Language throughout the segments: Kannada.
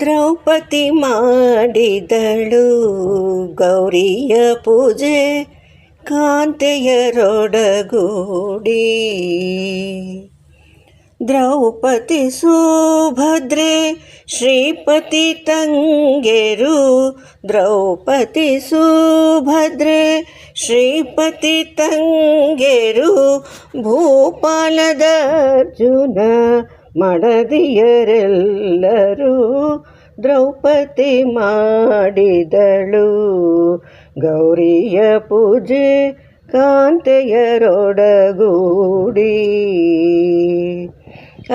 ದ್ರೌಪದಿ ಮಾಡಿದಳು ಗೌರಿಯ ಪೂಜೆ ಕಾಂತೆಯರೊಡಗೂಡಿ. ದ್ರೌಪದಿ ಸುಭದ್ರೆ ಶ್ರೀಪತಿ ತಂಗೆರು, ದ್ರೌಪದಿ ಸುಭದ್ರೆ ಶ್ರೀಪತಿ ತಂಗೆರು, ಭೂಪಾಲದ ಅರ್ಜುನ ಮಡದಿಯರೆಲ್ಲರೂ ದ್ರೌಪದಿ ಮಾಡಿದಳು. ಗೌರಿಯ ಪೂಜೆ ಕಾಂತೆಯರೊಡಗೂಡಿ.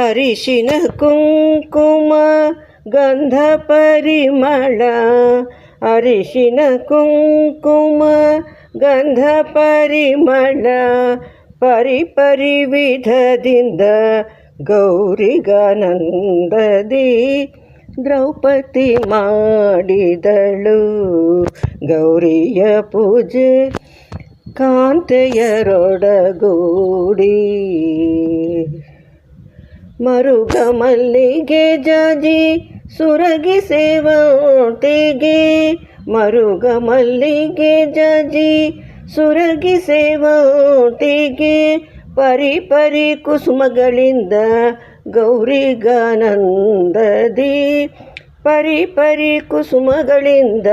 ಅರಿಶಿನ ಕುಂಕುಮ ಗಂಧ ಪರಿಮಳ ಅರಿಶಿನ ಕುಂಕುಮ ಗಂಧ ಪರಿಮಳ ಪರಿ ಪರಿ ವಿಧದಿಂದ ಗೌರಿಗಾನಂದದಿ ದ್ರೌಪದಿ ಮಾಡಿದಳು. ಗೌರಿಯ ಪೂಜೆ ಕಾಂತೆಯರೊಡಗೂಡಿ. ಮರುಗ ಮಲ್ಲಿಗೆ ಜಾಜಿ ಸುರಗಿ ಸೇವಂತಿಗೆ. ಮರುಗ ಮಲ್ಲಿಗೆ ಜಾಜಿ ಸುರಗಿ ಸೇವಂತಿಗೆ. ಪರಿ ಪರಿ ಕುಸುಮಗಳಿಂದ ಗೌರಿಗಾನಂದದಿ ಪರಿ ಪರಿ ಕುಸುಮಗಳಿಂದ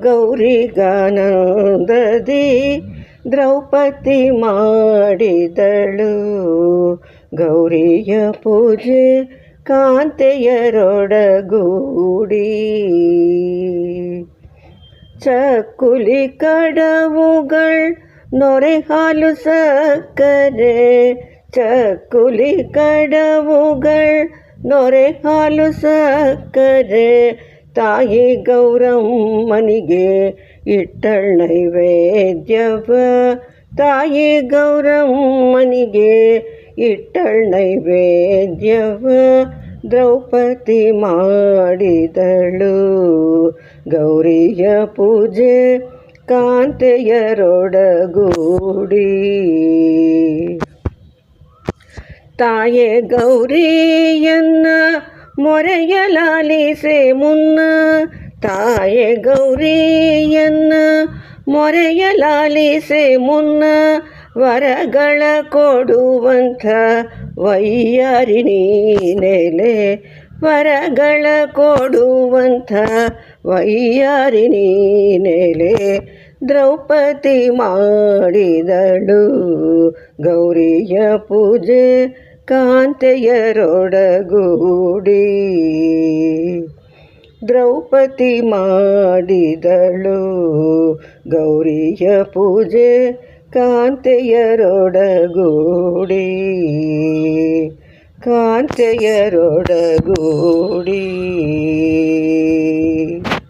ಗೌರಿಗಾನಂದದಿ ದ್ರೌಪದಿ ಮಾಡಿದಳು ಗೌರಿಯ ಪೂಜೆ ಕಾಂತೆಯರೊಡಗೂಡಿ. ಚಕ್ಕುಲಿ ಕಡವುಗಳ್ ನೊರೆ ಹಾಲು ಸಕ್ಕರೆ ಚಕ್ಕುಲಿ ಕಡವುಗಳ್ ನೊರೆ ಹಾಲು ಸಕ್ಕರೆ ತಾಯಿ ಗೌರಮ್ಮನಿಗೆ ಇಟ್ಟಳ್ ನೈವೇದ್ಯವ ತಾಯಿ ಗೌರಮ್ಮನಿಗೆ ಇಟ್ಟಳ್ ನೈವೇದ್ಯವ ದ್ರೌಪದಿ ಮಾಡಿದಳು ಗೌರಿಯ ಪೂಜೆ ಕಾಂತೆಯರೊಡಗೂಡಿ. ತಾಯೆ ಗೌರಿಯನ್ನ ಮೊರೆಯಲಾಲಿಸೆ ಮುನ್ನ. ತಾಯೆ ಗೌರಿಯನ್ನ ಮೊರೆಯಲಾಲಿಸೆ ಮುನ್ನ. ವರಗಳ ಕೊಡುವಂಥ ವೈಯಾರಿಣಿ ನೆಲೆ ವರಗಳ ಕೊಡುವಂಥ ವೈಯಾರಿ ನೀನೆಲೆ ದ್ರೌಪದಿ ಮಾಡಿದಳು. ಗೌರಿಯ ಪೂಜೆ ಕಾಂತೆಯರೊಡಗೂಡಿ ದ್ರೌಪದಿ ಮಾಡಿದಳು. ಗೌರಿಯ ಪೂಜೆ ಕಾಂತೆಯರೊಡಗೂಡಿ ಕಾಂತೆಯರೊಡಗೂಡಿ